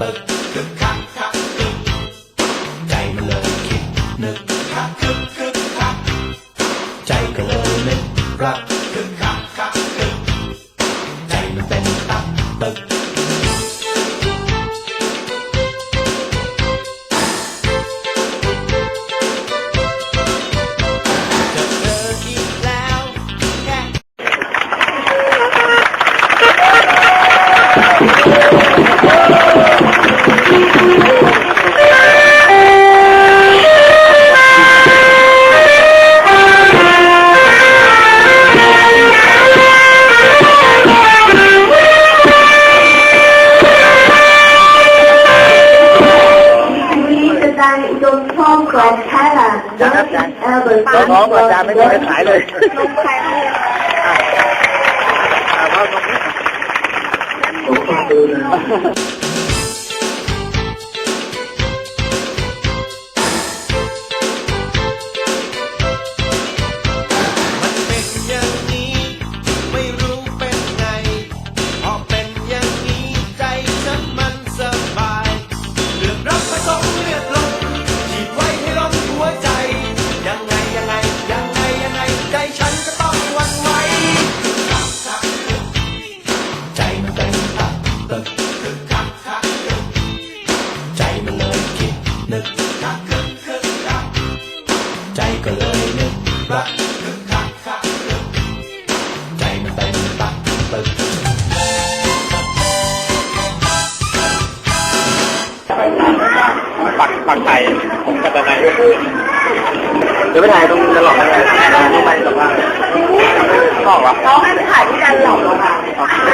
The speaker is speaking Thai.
บึกคึกคักคึกใจเลยคิดนกคัคึกคึกคักใจก็เลยนึกรักคึกคักคักใจเป็นตับ đang nghĩ đúng không còn khá là rất à, bởi vì có mà cha mới nói phải rồi. Không phải không กัเลยนึกรักปักปักไทยผมกับตะไนเดี๋ยวไปถ่ายตรงตลอดเลยตรงไปตลอดว่าชอบวะน้องถ่ายที่กันหลอกค่ะ